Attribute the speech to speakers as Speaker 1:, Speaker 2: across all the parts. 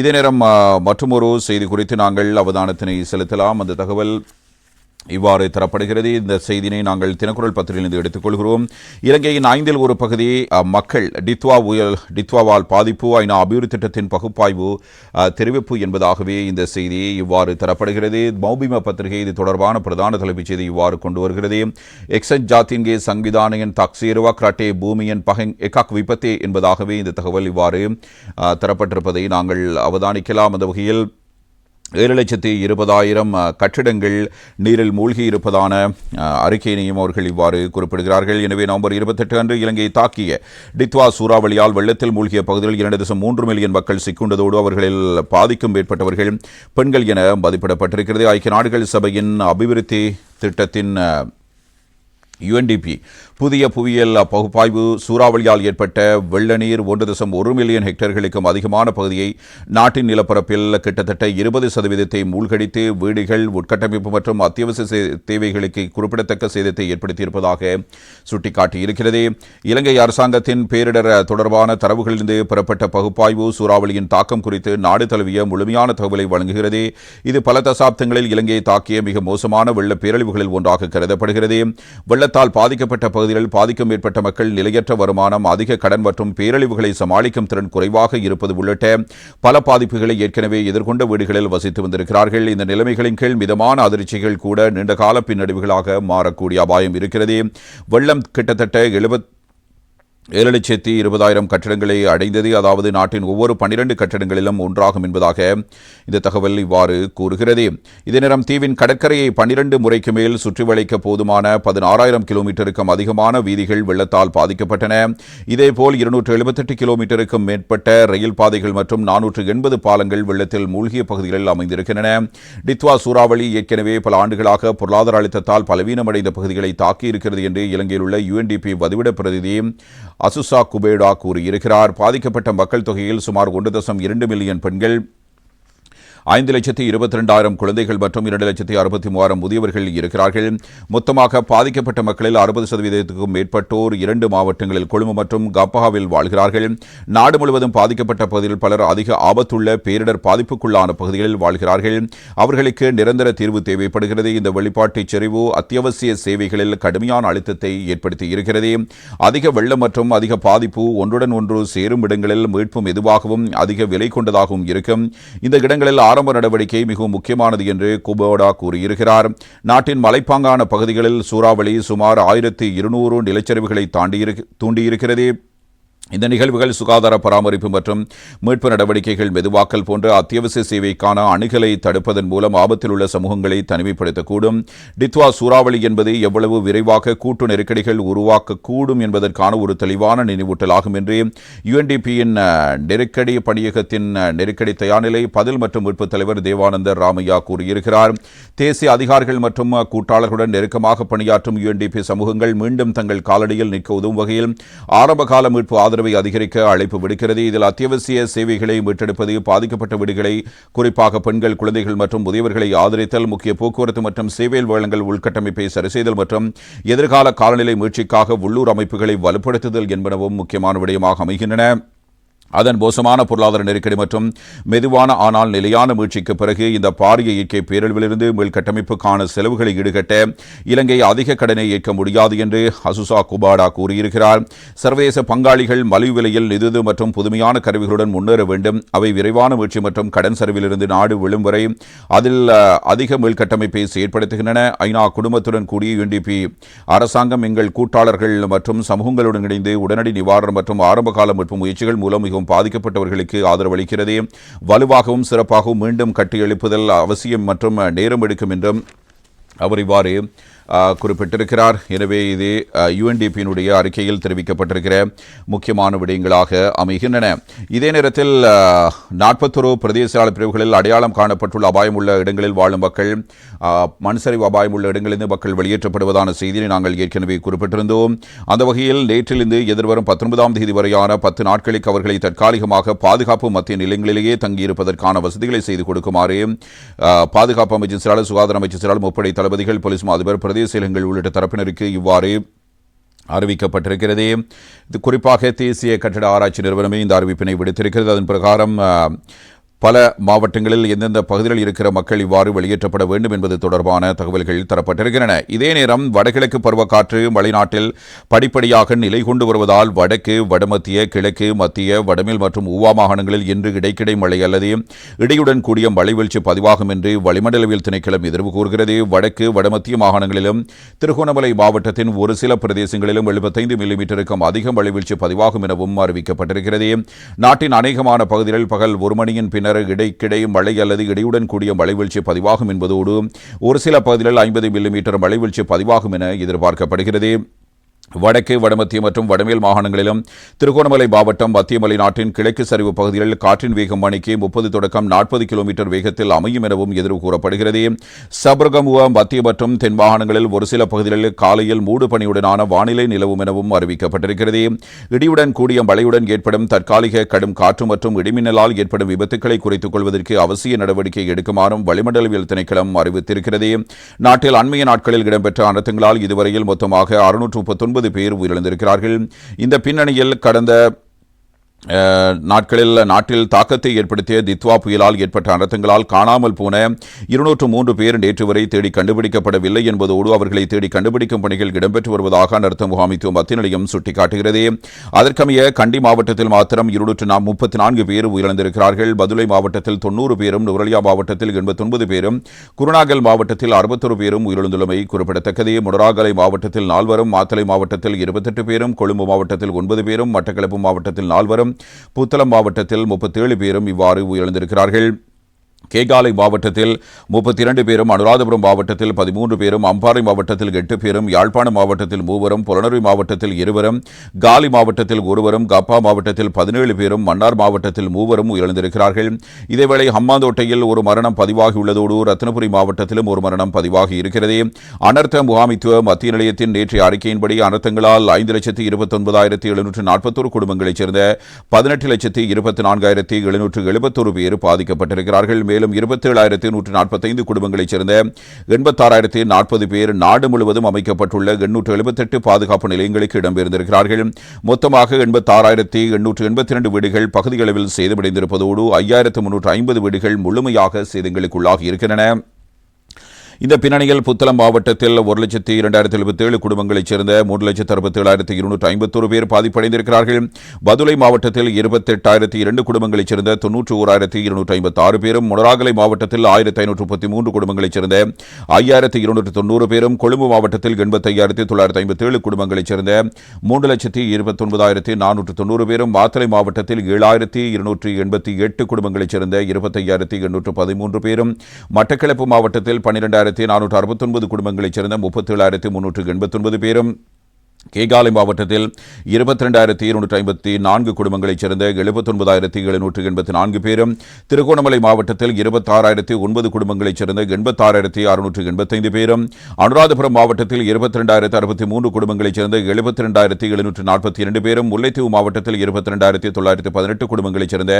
Speaker 1: இதே நேரம் மற்றொரு செய்தி குறித்து நாங்கள் அவதானத்தினை செலுத்தலாம். அந்த தகவல் இவ்வாறு தரப்படுகிறது. இந்த செய்தியினை நாங்கள் தினக்குரல் பத்திரிகையிலிருந்து எடுத்துக்கொள்கிறோம். இலங்கையின் ஐந்தில் ஒரு பகுதி மக்கள் டித்வா உயல் டித்வாவால் பாதிப்பு ஐநா அபிவிருத்தி திட்டத்தின் பகுப்பாய்வு தெரிவிப்பு என்பதாகவே இந்த செய்தி இவ்வாறு தரப்படுகிறது. மௌபிம பத்திரிகை இது தொடர்பான பிரதான தலைப்புச் செய்தி இவ்வாறு கொண்டு வருகிறது. எக்ஸன் ஜாத்தின்கே சங்விதானையன் தக்சீருவா கிராட்டே பூமியன் பகங் எகாக் விபத்தே என்பதாகவே இந்த தகவல் இவ்வாறு தரப்பட்டிருப்பதை நாங்கள் அவதானிக்கலாம். அந்த வகையில் ஏழு லட்சத்தி இருபதாயிரம் கட்டிடங்கள் நீரில் மூழ்கி இருப்பதான அறிக்கையினையும் அவர்கள் இவ்வாறு குறிப்பிடுகிறார்கள். எனவே நவம்பர் இருபத்தெட்டு அன்று இலங்கையை தாக்கிய டித்வா சூறாவளியால் வெள்ளத்தில் மூழ்கிய பகுதியில் இரண்டு தசம் மூன்று மில்லியன் மக்கள் சிக்குண்டதோடு அவர்களில் பாதிக்கும் மேற்பட்டவர்கள் பெண்கள் என மதிப்பிடப்பட்டிருக்கிறது. ஐக்கிய நாடுகள் சபையின் அபிவிருத்தி திட்டத்தின் யுஎன்டிபி புதிய புவியியல் பகுப்பாய்வு சூறாவளியால் ஏற்பட்ட வெள்ள நீர் ஒன்று தசம் ஒரு மில்லியன் ஹெக்டேர்களுக்கும் அதிகமான பகுதியை நாட்டின் நிலப்பரப்பில் கிட்டத்தட்ட இருபது சதவீதத்தை மூழ்கடித்து வீடுகள் உட்கட்டமைப்பு மற்றும் அத்தியாவசிய சே- தேவைகளுக்கு குறிப்பிடத்தக்க சேதத்தை ஏற்படுத்தியிருப்பதாக சுட்டிக்காட்டியிருக்கிறது. இலங்கை அரசாங்கத்தின் பேரிடர் தொடர்பான தரவுகளிலிருந்து பெறப்பட்ட பகுப்பாய்வு சூறாவளியின் தாக்கம் குறித்து நாடு தழுவிய முழுமையான தகவலை வழங்குகிறது. இது பல தசாப்தங்களில் இலங்கையை தாக்கிய மிக மோசமான வெள்ள பேரழிவுகளில் ஒன்றாக கருதப்படுகிறது. வெள்ளத்தால் பாதிக்கப்பட்ட பகுதிகளில் பாதிக்கும் மேற்பட்ட மக்கள் நிலையற்ற வருமானம் அதிக கடன் மற்றும் பேரழிவுகளை சமாளிக்கும் திறன் குறைவாக இருப்பது உள்ளிட்ட பல பாதிப்புகளை ஏற்கனவே எதிர்கொண்ட வீடுகளில் வசித்து வந்திருக்கிறார்கள். இந்த நிலைமைகளின் கீழ் மிதமான அதிர்ச்சிகள் கூட நீண்டகால பின்னடைவுகளாக மாறக்கூடிய அபாயம் இருக்கிறது. வெள்ளம் கிட்டத்தட்ட எழுபத் ஏழு லட்சத்தி இருபதாயிரம் கட்டிடங்களை அடைந்தது. அதாவது நாட்டின் ஒவ்வொரு பன்னிரண்டு கட்டிடங்களிலும் ஒன்றாகும் என்பதாக இந்த தகவல் இவ்வாறு கூறுகிறது. இதே நேரம் தீவின் கடற்கரையை பன்னிரண்டு முறைக்கு மேல் சுற்றி வளைக்க போதுமான பதினாறாயிரம் கிலோமீட்டருக்கும் அதிகமான வீதிகள் வெள்ளத்தால் பாதிக்கப்பட்டன. இதேபோல் இருநூற்று எழுபத்தெட்டு கிலோமீட்டருக்கும் மேற்பட்ட ரயில் பாதைகள் மற்றும் நானூற்று எண்பது பாலங்கள் வெள்ளத்தில் மூழ்கிய பகுதிகளில் அமைந்திருக்கின்றன. டித்வா சூறாவளி ஏற்கனவே பல ஆண்டுகளாக பொருளாதார அழுத்தத்தால் பலவீனமடைந்த பகுதிகளை தாக்கியிருக்கிறது என்று இலங்கையில் உள்ள யுஎன்டிபி வதிவிட பிரதிநிதி அசுசா குபேடா கூறியிருக்கிறார். பாதிக்கப்பட்ட மக்கள் தொகையில் சுமார் ஒன்று தசம் இரண்டு மில்லியன் பெண்கள் ஐந்து லட்சத்தி இருபத்தி ரெண்டாயிரம் குழந்தைகள் மற்றும் இரண்டு லட்சத்தி அறுபத்தி மூவாயிரம் முதியவர்கள் இருக்கிறார்கள். மொத்தமாக பாதிக்கப்பட்ட மக்களில் அறுபது சதவீதத்துக்கும் மேற்பட்டோர் இரண்டு மாவட்டங்களில் கொழும்பு மற்றும் கப்பஹாவில் வாழ்கிறார்கள். நாடு முழுவதும் பாதிக்கப்பட்ட பகுதியில் பலர் அதிக ஆபத்துள்ள பேரிடர் பாதிப்புக்குள்ளான பகுதிகளில் வாழ்கிறார்கள். அவர்களுக்கு நிரந்தர தீர்வு தேவைப்படுகிறது. இந்த வெளிப்பாட்டுச் செறிவு அத்தியாவசிய சேவைகளில் கடுமையான அழுத்தத்தை ஏற்படுத்தி இருக்கிறது. அதிக வெள்ளம் மற்றும் அதிக பாதிப்பு ஒன்றுடன் ஒன்று சேரும் இடங்களில் மீட்பு மெதுவாகவும் அதிக விலை கொண்டதாகவும் இருக்கும். இந்த இடங்களில் ஆரம்ப நடவடிக்கை மிகவும் முக்கியமானது என்று குபோடா கூறியிருக்கிறார். நாட்டின் மலைப்பாங்கான பகுதிகளில் சூறாவளி சுமார் ஆயிரத்தி இருநூறு நிலச்சரிவுகளை தாண்டியிரு தூண்டியிருக்கிறது. இந்த நிகழ்வுகள் சுகாதார பராமரிப்பு மற்றும் மீட்பு நடவடிக்கைகள் மெதுவாக்கல் போன்ற அத்தியாவசிய சேவைக்கான அணுகலை தடுப்பதன் மூலம் ஆபத்தில் உள்ள சமூகங்களை தனிமைப்படுத்தக்கூடும். டித்வா சூறாவளி என்பது எவ்வளவு விரைவாக கூட்டு நெருக்கடிகள் உருவாக்கக்கூடும் என்பதற்கான ஒரு தெளிவான நினைவூட்டலாகும் என்று யுஎன்டிபியின் நெருக்கடி பணியகத்தின் நெருக்கடி தயார்நிலை பதில் மற்றும் மீட்பு தலைவர் தேவானந்தர் ராமையா கூறியிருக்கிறார். தேசிய அதிகாரிகள் மற்றும் கூட்டாளர்களுடன் நெருக்கமாக பணியாற்றும் யுஎன்டிபி சமூகங்கள் மீண்டும் தங்கள் காலடியில் நிற்க உதவும் வகையில் ஆரம்பகால மீட்பு ஆதரவு அதிகரிக்க அழைப்பு விடுக்கிறது. இதில் அத்தியாவசிய சேவைகளை மீட்டெடுப்பது பாதிக்கப்பட்ட வீடுகளை குறிப்பாக பெண்கள் குழந்தைகள் மற்றும் முதியவர்களை ஆதரித்தல் முக்கிய போக்குவரத்து மற்றும் சேவையில் வளங்கள் உள்கட்டமைப்பை சரிசெய்தல் மற்றும் எதிர்கால காலநிலை முயற்சிக்காக உள்ளூர் அமைப்புகளை வலுப்படுத்துதல் என்பனவும் முக்கியமான விடயமாக அமைகின்றன. அதன் மோசமான பொருளாதார நெருக்கடி மற்றும் மெதுவான ஆனால் நிலையான மீழ்ச்சிக்கு பிறகு இந்த பாரிய இயற்கை பேரழிவிலிருந்து மீள்கட்டமைப்புக்கான செலவுகளை ஈடுகட்ட இலங்கை அதிக கடனை ஏற்க முடியாது என்று அசுசா குபாடா கூறியிருக்கிறார். சர்வதேச பங்காளிகள் மலிவு விலையில் நிதி மற்றும் புதுமையான கருவிகளுடன் முன்னேற வேண்டும். அவை விரைவான மீழ்ச்சி மற்றும் கடன் சரிவிலிருந்து நாடு விழும் வரை அதில் அதிக மீள்கட்டமைப்பை செயற்படுத்துகின்றன. ஐநா குடும்பத்துடன் கூடிய யுஎன்டிபி அரசாங்கம் எங்கள் கூட்டாளர்கள் மற்றும் சமூகங்களுடன் இணைந்து உடனடி நிவாரணம் மற்றும் ஆரம்பகால மீட்பு முயற்சிகள் மூலம் மிகவும் பாதிக்கப்பட்டவர்களுக்கு ஆதரவளிக்கிறது. வலுவாகவும் சிறப்பாகவும் மீண்டும் கட்டியெழுப்புதல் அவசியம் மற்றும் நேரம் எடுக்கும் என்றும் அவர் இவ்வாறு குறிப்பிட்டிருக்கிறார். எனவே இது யுஎன்டிபியினுடைய அறிக்கையில் தெரிவிக்கப்பட்டிருக்கிற முக்கியமான விடயங்களாக அமைகின்றன. இதே நேரத்தில் நாற்பத்தொரு பிரதேச பிரிவுகளில் அடையாளம் காணப்பட்டுள்ள அபாயம் உள்ள இடங்களில் வாழும் மக்கள் மண்சரிவு அபாயம் உள்ள இடங்களிலிருந்து மக்கள் வெளியேற்றப்படுவதான செய்தியை நாங்கள் ஏற்கனவே குறிப்பிட்டிருந்தோம். அந்த வகையில் நேற்றிலிருந்து எதிர்வரும் பத்தொன்பதாம் தேதி வரையான பத்து நாட்களுக்கு அவர்களை தற்காலிகமாக பாதுகாப்பு மத்திய நிலையங்களிலேயே தங்கியிருப்பதற்கான வசதிகளை செய்து கொடுக்குமாறு பாதுகாப்பு அமைச்சர் சுகாதார அமைச்சர் முப்படை தளபதிகள் போலீஸ் அதிபர் பிரதேசங்கள் உள்ளிட்ட தரப்பினருக்கு இவ்வாறு அறிவிக்கப்பட்டிருக்கிறது. இது குறிப்பாக தேசிய கட்டட ஆராய்ச்சி நிறுவனமே இந்த அறிவிப்பினை விடுத்திருக்கிறது. அதன் பிரகாரம் பல மாவட்டங்களில் எந்தெந்த பகுதிகளில் இருக்கிற மக்கள் இவ்வாறு வெளியேற்றப்பட வேண்டும் என்பது தொடர்பான தகவல்கள் தரப்பட்டிருக்கின்றன. இதே நேரம் வடகிழக்கு பருவக்காற்று மலைநாட்டில் படிப்படியாக நிலை கொண்டு வருவதால் வடக்கு வடமத்திய கிழக்கு மத்திய வடமேல் மற்றும் ஊவா மாகாணங்களில் இன்று இடைக்கிடை மழை அல்லது இடியுடன் கூடிய மழை வீழ்ச்சி பதிவாகும் என்று வளிமண்டலவியல் திணைக்களம் எதிர்வு கூறுகிறது. வடக்கு வடமத்திய மாகாணங்களிலும் திருகோணமலை மாவட்டத்தின் ஒரு சில பிரதேசங்களிலும் எழுபத்தைந்து மில்லிமீட்டருக்கும் அதிக மழை வீழ்ச்சி பதிவாகும் எனவும் அறிவிக்கப்பட்டிருக்கிறது. நாட்டின் அநேகமான பகுதிகளில் பகல் ஒரு மணியின் பின்னர் இடைக்கிடை மழை அல்லது இடையுடன் கூடிய மழைவீழ்ச்சி பதிவாகும் என்பதோடு ஒரு சில பகுதிகளில் ஐம்பது மில்லிமீட்டர் மழைவீழ்ச்சி பதிவாகும் என எதிர்பார்க்கப்படுகிறது. வடக்கு வடமத்திய மற்றும் வடமேல் மாகாணங்களிலும் திருகோணமலை மாவட்டம் மத்திய மலைநாட்டின் கிழக்கு சரிவு பகுதிகளில் காற்றின் வேகம் மணிக்கு முப்பது தொடக்கம் நாற்பது கிலோமீட்டர் வேகத்தில் அமையும் எனவும் எதிர்வு கூறப்படுகிறது. சபரகமுவ மத்திய மற்றும் தென் மாகாணங்களில் ஒரு சில பகுதிகளில் காலையில் மூடு பணியுடனான வானிலை நிலவும் எனவும் அறிவிக்கப்பட்டிருக்கிறது. இடியுடன் கூடிய மழையுடன் ஏற்படும் தற்காலிக கடும் காற்று மற்றும் இடிமின்னலால் ஏற்படும் விபத்துக்களை குறைத்துக் கொள்வதற்கு அவசிய நடவடிக்கை எடுக்குமாறும் வளிமண்டலவியல் திணைக்களம் அறிவித்திருக்கிறது. நாட்டில் அண்மைய நாட்களில் இடம்பெற்ற அனர்த்தங்களால் இதுவரையில் மொத்தமாக அறுநூற்று முப்பத்தொன்பது பேர் உயிரிழந்திருக்கிறார்கள். இந்த பின்னணியில் கடந்த நாட்களில் நாட்டில் தாக்கத்தை ஏற்படுத்திய தித்வா புயலால் ஏற்பட்ட அனர்த்தங்களால் காணாமல் போன இருநூற்று மூன்று பேர் நேற்று வரை தேடி கண்டுபிடிக்கப்படவில்லை என்பதோடு அவர்களை தேடி கண்டுபிடிக்கும் பணிகள் இடம்பெற்று வருவதாக அனர்த்த முகாமைத்துவ மத்திய நிலையம் சுட்டிக்காட்டுகிறது. அதற்கமைய கண்டி மாவட்டத்தில் மாத்திரம் இருநூற்று நா முப்பத்தி நான்கு பேர் உயிரிழந்திருக்கிறார்கள். பதுளை மாவட்டத்தில் தொண்ணூறு பேரும் நுவரலியா மாவட்டத்தில் எண்பத்தொன்பது பேரும் குருநாகல் மாவட்டத்தில் அறுபத்தொரு பேரும் உயிரிழந்துள்ளமை குறிப்பிடத்தக்கது. முடராகலை மாவட்டத்தில் நால்வரும் மாத்தலை மாவட்டத்தில் இருபத்தெட்டு பேரும் கொழும்பு மாவட்டத்தில் ஒன்பது பேரும் மட்டக்களப்பு மாவட்டத்தில் நால்வரும் புத்தளம் மாவட்டத்தில் முப்பத்தேழு பேரும் இவ்வாறு உயிரிழந்திருக்கிறார்கள். கேகாலை மாவட்டத்தில் முப்பத்தி இரண்டு பேரும் அனுராதபுரம் மாவட்டத்தில் பதிமூன்று பேரும் அம்பாறை மாவட்டத்தில் எட்டு பேரும் யாழ்ப்பாணம் மாவட்டத்தில் மூவரும் புலனறுவி மாவட்டத்தில் இருவரும் காலி மாவட்டத்தில் ஒருவரும் கப்பா மாவட்டத்தில் பதினேழு பேரும் மன்னார் மாவட்டத்தில் மூவரும் உயிரிழந்திருக்கிறார்கள். இதேவேளை ஹம்மாந்தோட்டையில் ஒரு மரணம் பதிவாகியுள்ளதோடு ரத்னபுரி மாவட்டத்திலும் ஒரு மரணம் பதிவாகி இருக்கிறது. அனர்த்த முகாமித்துவ மத்திய நிலையத்தின் நேற்றைய அறிக்கையின்படி அனர்த்தங்களால் ஐந்து லட்சத்தி இருபத்தொன்பதாயிரத்தி எழுநூற்று நாற்பத்தோரு குடும்பங்களைச் சேர்ந்த பதினெட்டு லட்சத்தி இருபத்தி நான்காயிரத்தி எழுநூற்று எழுபத்தொரு பேர் பாதிக்கப்பட்டிருக்கிறார்கள். மேலும் இருபத்தேழாயிரத்தி நூற்று நாற்பத்தைந்து குடும்பங்களைச் சேர்ந்த எண்பத்தாறாயிரத்தி நாற்பது பேர் நாடு முழுவதும் அமைக்கப்பட்டுள்ள எண்ணூற்று எழுபத்தெட்டு பாதுகாப்பு நிலையங்களுக்கு இடம்பெயர்ந்திருக்கிறார்கள். மொத்தமாக எண்பத்தாறாயிரத்தி எண்ணூற்று எண்பத்தி இரண்டு வீடுகள் பகுதியளவில் சேதமடைந்திருப்பதோடு ஐயாயிரத்து முன்னூற்று ஐம்பது வீடுகள் முழுமையாக சேதங்களுக்குள்ளாகி இருக்கின்றன இந்த பின்னணியில் புத்தளம் மாவட்டத்தில் ஒரு லட்சத்தி இரண்டாயிரத்தி எழுபத்தேழு குடும்பங்களைச் சேர்ந்த மூன்று லட்சத்து அறுபத்தேழாயிரத்தி இருநூற்று ஐம்பத்தொரு பேர் பாதிப்படைந்திருக்கிறார்கள். பதுளை மாவட்டத்தில் இருபத்தெட்டாயிரத்தி இரண்டு குடும்பங்களைச் சேர்ந்த தொன்னூற்று ஓராயிரத்தி இருநூற்று ஐம்பத்தி ஆறு பேரும் முனராகலை மாவட்டத்தில் ஆயிரத்தி ஐநூற்று முப்பத்தி மூன்று குடும்பங்களைச் சேர்ந்த ஐயாயிரத்தி இருநூற்று தொண்ணூறு பேரும் கொழும்பு மாவட்டத்தில் எண்பத்தையாயிரத்தி தொள்ளாயிரத்தி ஐம்பத்தேழு குடும்பங்களைச் சேர்ந்த மூன்று லட்சத்தி இருபத்தொன்பதாயிரத்தி நானூற்று தொண்ணூறு பேரும் மாத்தளை மாவட்டத்தில் ஏழாயிரத்தி இருநூற்றி எண்பத்தி எட்டு குடும்பங்களைச் சேர்ந்த இருபத்தையாயிரத்தி எண்ணூற்று பதிமூன்று பேரும் மட்டக்களப்பு மாவட்டத்தில் பன்னிரெண்டாயிரத்தி நானூற்று அறுபத்தொன்பது குடும்பங்களைச் சேர்ந்த முப்பத்தேழாயிரத்தி முன்னூற்று எண்பத்தொன்பது பேரும் கேகாலை மாவட்டத்தில் இருபத்தி ரெண்டாயிரத்தி இருநூற்றி ஐம்பத்தி நான்கு குடும்பங்களைச் சேர்ந்த எழுபத்தொன்பதாயிரத்தி எழுநூற்று எண்பத்தி நான்கு பேரும் திருகோணமலை மாவட்டத்தில் இருபத்தாறாயிரத்தி ஒன்பது குடும்பங்களைச் சேர்ந்த எண்பத்தாறாயிரத்தி அறுநூற்று எண்பத்தைந்து பேரும் அனுராதபுரம் மாவட்டத்தில் இருபத்தி ரெண்டாயிரத்தி அறுபத்தி மூன்று குடும்பங்களைச் சேர்ந்த எழுபத்தி ரெண்டாயிரத்தி எழுநூற்று நாற்பத்தி இரண்டு பேரும் முல்லைத்தீவு மாவட்டத்தில் இருபத்தி ரெண்டாயிரத்தி தொள்ளாயிரத்தி பதினெட்டு குடும்பங்களைச் சேர்ந்த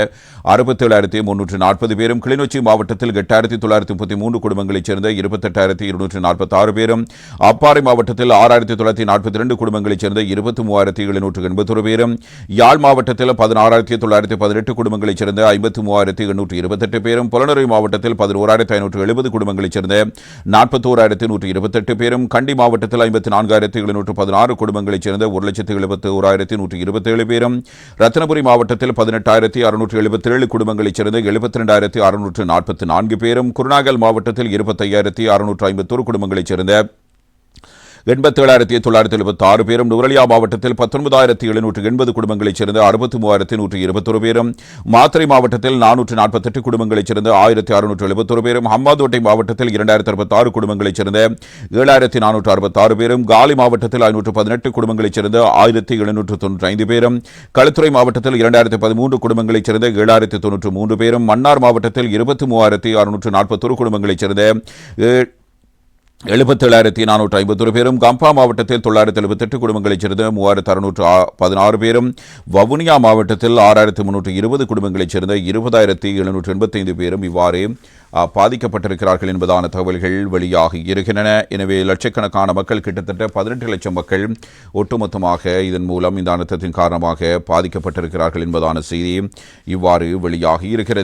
Speaker 1: அறுபத்தேழாயிரத்தி முன்னூற்று நாற்பது பேரும் கிளிநொச்சி மாவட்டத்தில் எட்டாயிரத்தி தொள்ளாயிரத்தி முப்பத்தி மூன்று குடும்பங்களைச் சேர்ந்த இருபத்தெட்டாயிரத்தி இருநூற்று நாற்பத்தாறு பேரும் அப்பாறை மாவட்டத்தில் ஆறாயிரத்தி தொள்ளாயிரத்தி நாற்பத்தி ரெண்டு குடும்ப குடும்பங்களைச் சேர்ந்த இருபத்தி மூவாயிரத்தி எழுநூற்று எண்பத்தொரு பேரும் யாழ் மாவட்டத்தில் பதினாறாயிரத்தி தொள்ளாயிரத்தி பதினெட்டு குடும்பங்களைச் சேர்ந்த ஐம்பத்தி மூவாயிரத்தி எண்ணூற்று இருபத்தெட்டு பேரும் புலனரை மாவட்டத்தில் பதினோராயிரத்தி ஐநூற்று எழுபது குடும்பங்களைச் சேர்ந்த நாற்பத்தோராயிரத்தி நூற்று இருபத்தெட்டு பேரும் கண்டி மாவட்டத்தில் ஐம்பத்தி நான்காயிரத்தி எழுநூற்று பதினாறு குடும்பங்களைச் சேர்ந்த ஒரு லட்சத்து எழுபத்தி ஓராயிரத்தி நூற்று இருபத்தேழு பேரும் ரத்னபுரி மாவட்டத்தில் பதினெட்டாயிரத்தி அறுநூற்று எழுபத்தேழு குடும்பங்களைச் சேர்ந்த எழுபத்தி ரெண்டாயிரத்தி அறுநூற்று நாற்பத்தி நான்கு பேரும் குருநாகல் மாவட்டத்தில் இருபத்தையாயிரத்தி அறுநூற்று ஐம்பத்தோரு குடும்பங்களைச் சேர்ந்த எண்பத்தேழாயிரத்தி தொள்ளாயிரத்தி எழுபத்தி ஆறு பேரும் நுவரலியா மாவட்டத்தில் பத்தொன்பதாயிரத்தி எழுநூற்று எண்பது குடும்பங்களைச் சேர்ந்த அறுபத்தி மூவாயிரத்தி நூற்றி இருபத்தொரு பேரும் மாத்திரை மாவட்டத்தில் நானூற்று நாற்பத்தெட்டு குடும்பங்களைச் சேர்ந்த ஆயிரத்தி அறுநூற்று எழுபத்தொரு பேரும் அம்மாதோட்டை மாவட்டத்தில் இரண்டாயிரத்தி அறுபத்தாறு குடும்பங்களைச் சேர்ந்த ஏழாயிரத்தி நானூற்று அறுபத்தாறு பேரும் காலி மாவட்டத்தில் ஐநூற்று பதினெட்டு குடும்பங்களைச் சேர்ந்த ஆயிரத்தி எழுநூற்று தொன்னூற்றி ஐந்து பேரும் களுத்துறை மாவட்டத்தில் இரண்டாயிரத்தி பதிமூன்று குடும்பங்களைச் சேர்ந்த ஏழாயிரத்தி தொன்னூற்று மூன்று பேரும் மன்னார் மாவட்டத்தில் இருபத்தி மூவாயிரத்தி அறுநூற்று நாற்பத்தொரு குடும்பங்களைச் சேர்ந்த எழுபத்தேழாயிரத்தி நானூற்று ஐம்பத்தொரு பேரும் கம்பா மாவட்டத்தில் தொள்ளாயிரத்தி எழுபத்தெட்டு குடும்பங்களைச் சேர்ந்த மூவாயிரத்து அறுநூற்று பதினாறு பேரும் வவுனியா மாவட்டத்தில் ஆறாயிரத்து முன்னூற்று இருபது குடும்பங்களைச் சேர்ந்த இருபதாயிரத்தி எழுநூற்று எண்பத்தைந்து பேரும் இவ்வாறு பாதிக்கப்பட்டிருக்கிறார்கள் என்பதான தகவல்கள் வெளியாகி இருக்கின்றன. எனவே லட்சக்கணக்கான மக்கள் கிட்டத்தட்ட பதினெட்டு லட்சம் மக்கள் ஒட்டுமொத்தமாக இதன் மூலம் இந்த அனர்த்தத்தின் காரணமாக பாதிக்கப்பட்டிருக்கிறார்கள் என்பதான செய்தி இவ்வாறு வெளியாகி இருக்கிறது.